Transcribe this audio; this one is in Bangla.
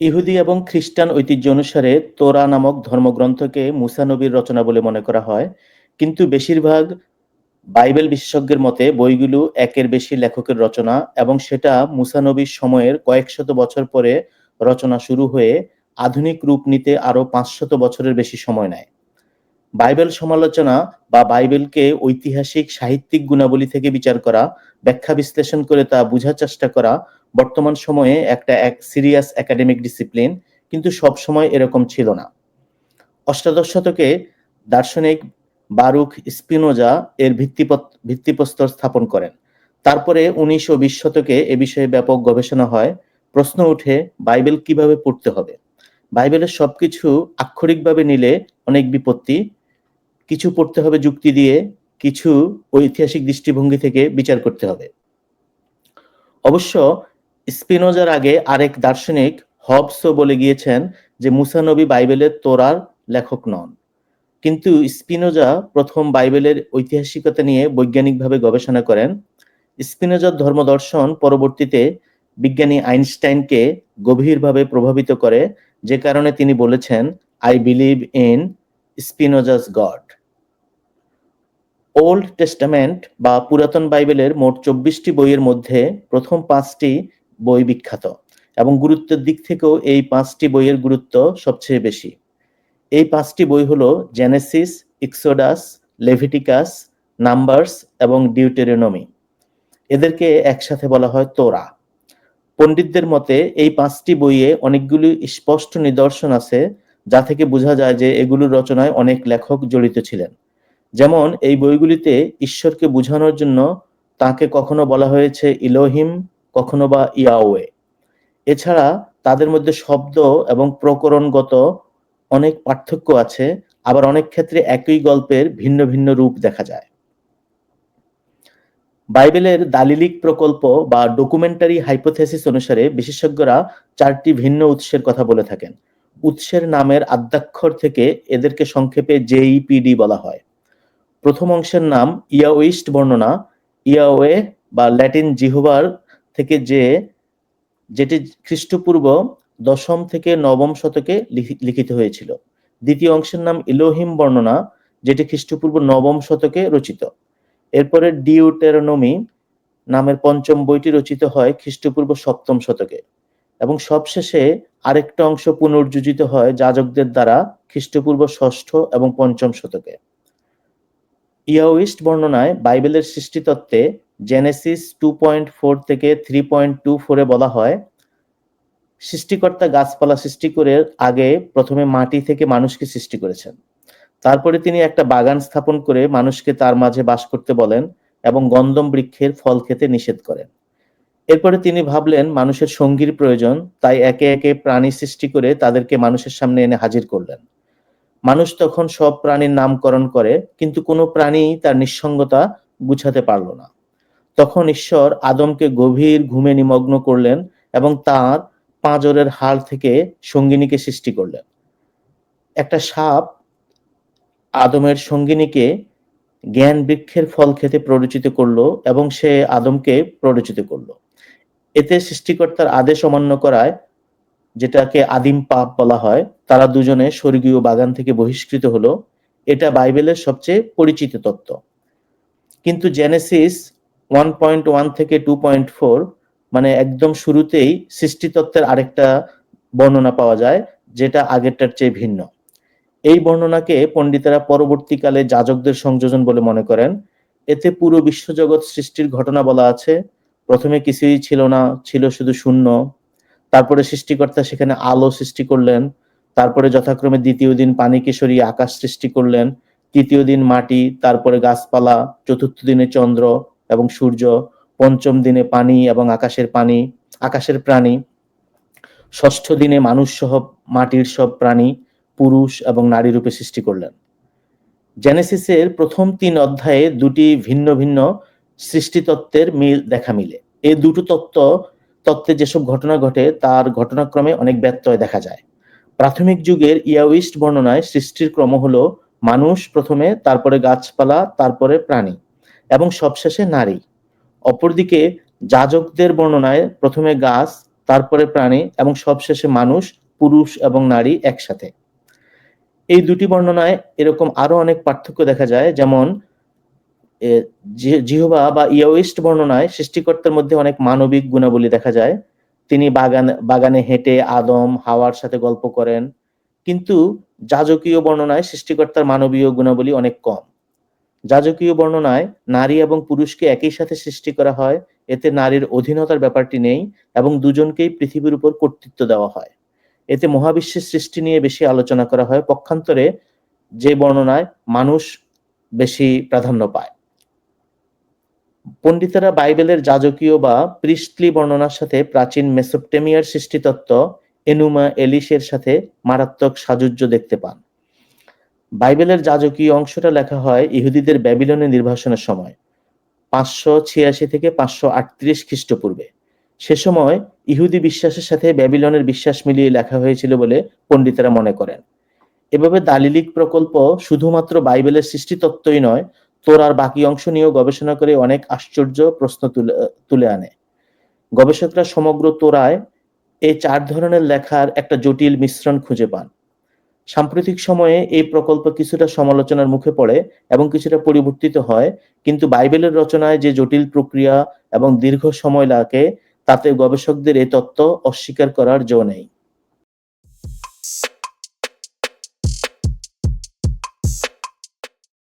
ইহুদি এবং খ্রিস্টান ঐতিহ্য অনুসারে তোরা নামক ধর্মগ্রন্থকে মুসা নবীর রচনা বলে মনে করা হয়। কিন্তু বেশিরভাগ বাইবেল বিশেষজ্ঞের মতে বইগুলো একের বেশি লেখকের রচনা এবং সেটা মুসা নবীর সময়ের কয়েকশত বছর পরে রচনা শুরু হয়ে আধুনিক রূপ নিতে আরও পাঁচশত বছরের বেশি সময় নেয়। বাইবেল সমালোচনা বা বাইবেলকে ঐতিহাসিক সাহিত্যিক গুণাবলী থেকে বিচার করা, ব্যাখ্যা বিশ্লেষণ করে তা বোঝার চেষ্টা করা বর্তমান সময়ে একটা এক সিরিয়াস একাডেমিক ডিসিপ্লিন কিন্তু সব সময় এরকম ছিল না। অষ্টাদশ শতকে দার্শনিক বারুক স্পিনোজা এর ভিত্তিপ্রস্তর স্থাপন করেন। তারপরে উনিশ ও বিশ শতকে এ বিষয়ে ব্যাপক গবেষণা হয়। প্রশ্ন উঠে বাইবেল কীভাবে পড়তে হবে? বাইবেলের সবকিছু আক্ষরিকভাবে নিলে অনেক বিপত্তি কিছু পড়তে হবে যুক্তি দিয়ে, কিছু ঐতিহাসিক দৃষ্টিভঙ্গি থেকে বিচার করতে হবে। অবশ্য স্পিনোজার আগে আরেক দার্শনিক হবসও বলে গিয়েছেন যে মুসা নবী বাইবেলের তোরার লেখক নন। কিন্তু স্পিনোজা প্রথম বাইবেলের ঐতিহাসিকতা নিয়ে বৈজ্ঞানিকভাবে গবেষণা করেন। স্পিনোজার ধর্মদর্শন পরবর্তীতে বিজ্ঞানী আইনস্টাইনকে গভীরভাবে প্রভাবিত করে, যে কারণে তিনি বলেছেন I believe in Spinoza's God Old Testament বা পুরাতন বাইবেলের মোট চব্বিশটি বইয়ের মধ্যে প্রথম পাঁচটি বই বিখ্যাত এবং গুরুত্বের দিক থেকেও এই পাঁচটি বইয়ের গুরুত্ব সবচেয়ে বেশি। এই পাঁচটি বই হল জেনেসিস ইক্সোডাস লেভিটিকাস নাম্বারস এবং ডিউটেরোনমি এদেরকে একসাথে বলা হয় তোরা। পণ্ডিতদের মতে এই পাঁচটি বইয়ে অনেকগুলি স্পষ্ট নিদর্শন আছে, যা থেকে বোঝা যায় যে এগুলোর রচনায় অনেক লেখক জড়িত ছিলেন। যেমন এই বইগুলিতে ঈশ্বরকে বোঝানোর জন্য তাকে কখনো বলা হয়েছে ইলোহিম, কখনো বা ইয়াওয়ে। এছাড়া তাদের মধ্যে শব্দ এবং প্রকরণগত অনেক পার্থক্য আছে, আবার অনেক ক্ষেত্রে একই গল্পের ভিন্ন ভিন্ন রূপ দেখা যায়। বাইবেলের দালিলিক প্রকল্প বা ডকুমেন্টারি হাইপোথেসিস অনুসারে বিশেষজ্ঞরা চারটি ভিন্ন উৎসের কথা বলে থাকেন। উৎসের নামের আদ্যাক্ষর থেকে এদেরকে সংক্ষেপে জেইপিডি বলা হয়। প্রথম অংশের নাম ইয়াওইস্ট বর্ণনা। ইয়াওয়ে বা ল্যাটিন জিহুবার থেকে যে, যেটি খ্রিস্টপূর্ব দশম থেকে নবম শতকে লিখিত হয়েছিল। দ্বিতীয় অংশের নাম ইলোহিম বর্ণনা, যেটি খ্রিস্টপূর্ব নবম শতকে রচিত। এরপরে ডিউটেরোনমি নামের পঞ্চম বইটি রচিত হয় খ্রিস্টপূর্ব সপ্তম শতকে এবং সবশেষে আরেকটা অংশ পুনর্যোজিত হয় যাজকদের দ্বারা খ্রিস্টপূর্ব ষষ্ঠ এবং পঞ্চম শতকে। ইয়াওইস্ট বর্ণনায় বাইবেলের সৃষ্টিতত্ত্বে জেনেসিস টু পয়েন্ট ফোর থেকে থ্রি পয়েন্ট টু ফোরে বলা হয়, সৃষ্টিকর্তা গাছপালা সৃষ্টি করে আগে প্রথমে মাটি থেকে মানুষকে সৃষ্টি করেছেন। তারপরে তিনি একটা বাগান স্থাপন করে মানুষকে তার মাঝে বাস করতে বলেন এবং গন্ধম বৃক্ষের ফল খেতে নিষেধ করেন। এরপরে তিনি ভাবলেন, মানুষের সঙ্গীর প্রয়োজন, তাই একে একে প্রাণী সৃষ্টি করে তাদেরকে মানুষের সামনে এনে হাজির করলেন। মানুষ তখন সব প্রাণীর নামকরণ করে, কিন্তু কোনো প্রাণী তার নিঃসঙ্গতা গুছাতে পারল না। তখন ঈশ্বর আদমকে গভীর ঘুমে নিমগ্ন করলেন এবং তার পাঁজরের হাড় থেকে সঙ্গিনীকে সৃষ্টি করলেন। একটা সাপ আদমের সঙ্গিনীকে জ্ঞান বৃক্ষের ফল খেতে প্ররোচিত করল এবং সে আদমকে প্ররোচিত করল। এতে সৃষ্টিকর্তার আদেশ অমান্য করায় যেটাকে আদিম পাপ বলা হয়, তারা দুজনে স্বর্গীয় বাগান থেকে বহিষ্কৃত হলো। এটা বাইবেলের সবচেয়ে পরিচিত তত্ত্ব। কিন্তু জেনেসিস ওয়ান পয়েন্ট ওয়ান থেকে টু পয়েন্ট ফোর মানে একদম শুরুতেই সৃষ্টিতত্ত্বের আরেকটা বর্ণনা পাওয়া যায়, যেটা আগেরটার চেয়ে ভিন্ন। এই বর্ণনাকে পণ্ডিতেরা পরবর্তীকালে যাজকদের সংযোজন বলে মনে করেন। এতে পুরো বিশ্বজগৎ সৃষ্টির ঘটনা বলা আছে। প্রথমে কিছুই ছিল না, ছিল শুধু শূন্য। তারপরে সৃষ্টিকর্তা সেখানে আলো সৃষ্টি করলেন, তারপরে যথাক্রমে দ্বিতীয় দিন পানিকে সরিয়ে আকাশ সৃষ্টি করলেন, তৃতীয় দিন মাটি, তারপরে গাছপালা, চতুর্থ দিনে চন্দ্র এবং সূর্য, পঞ্চম দিনে পানি এবং আকাশের পানি, আকাশের প্রাণী, ষষ্ঠ দিনে মানুষ সহ মাটির সব প্রাণী, পুরুষ এবং নারী রূপে সৃষ্টি করলেন। জেনেসিসের প্রথম তিন অধ্যায়ে দুটি ভিন্ন ভিন্ন সৃষ্টিতত্ত্বের মিল দেখা মিলে। এই দুটো তত্ত্ব তত্ত্বে যেসব ঘটনা ঘটে, তার ঘটনাক্রমে অনেক ব্যত্যয় দেখা যায়। প্রাথমিক যুগের ইয়াউইস্ট বর্ণনায় সৃষ্টির ক্রম হলো মানুষ প্রথমে, তারপরে গাছপালা, তারপরে প্রাণী এবং সবশেষে নারী। অপরদিকে যাজকদের বর্ণনায় প্রথমে গাছ, তারপরে প্রাণী এবং সবশেষে মানুষ, পুরুষ এবং নারী একসাথে। এই দুটি বর্ণনায় এরকম আরও অনেক পার্থক্য দেখা যায়, যেমন জিহবা বা ইয়াওইস্ট বর্ণনায় সৃষ্টিকর্তার মধ্যে অনেক মানবিক গুণাবলী দেখা যায়। তিনি বাগান, বাগানে হেঁটে আদম, হাওয়ার সাথে গল্প করেন। কিন্তু যাজকীয় বর্ণনায় সৃষ্টিকর্তার মানবীয় গুণাবলী অনেক কম। যাজকীয় বর্ণনায় নারী এবং পুরুষকে একই সাথে সৃষ্টি করা হয়, এতে নারীর অধীনতার ব্যাপারটি নেই এবং দুজনকেই পৃথিবীর উপর কর্তৃত্ব দেওয়া হয়। এতে মহাবিশ্বের সৃষ্টি নিয়ে বেশি আলোচনা করা হয়। পক্ষান্তরে যে বর্ণনায় মানুষ বেশি প্রাধান্য পায়। পণ্ডিতেরা বাইবেলের যাজকীয় বা প্রিস্টলি বর্ণনার সাথে প্রাচীন মেসোপটেমিয়ার সৃষ্টিতত্ত্ব এনুমা এলিসের সাথে মারাত্মক সাযুজ্য দেখতে পান। বাইবেলের যাজকীয় অংশটা লেখা হয় ইহুদিদের ব্যাবিলনে নির্বাসনের সময়, পাঁচশো ছিয়াশি থেকে পাঁচশো আটত্রিশ খ্রিস্টপূর্বে। সে সময় ইহুদি বিশ্বাসের সাথে ব্যাবিলনের বিশ্বাস মিলিয়ে লেখা হয়েছিল বলে পণ্ডিতেরা মনে করেন। এভাবে দালিলিক প্রকল্প শুধুমাত্র বাইবেলের সৃষ্টিতত্ত্বই নয় তোরার বাকি অংশ নিয়েও গবেষণা করে অনেক আশ্চর্য প্রশ্ন তুলে তুলে আনে। গবেষকরা সমগ্র তোরায় এই চার ধরনের লেখার একটা জটিল মিশ্রণ খুঁজে পান। সাম্প্রতিক সময়ে এই প্রকল্প কিছুটা সমালোচনার মুখে পড়ে এবং কিছুটা পরিবর্তিত হয়, কিন্তু বাইবেলের রচনায় যে জটিল প্রক্রিয়া এবং দীর্ঘ সময় লাগে, তাতে গবেষকদের এই তত্ত্ব অস্বীকার করার জো নেই।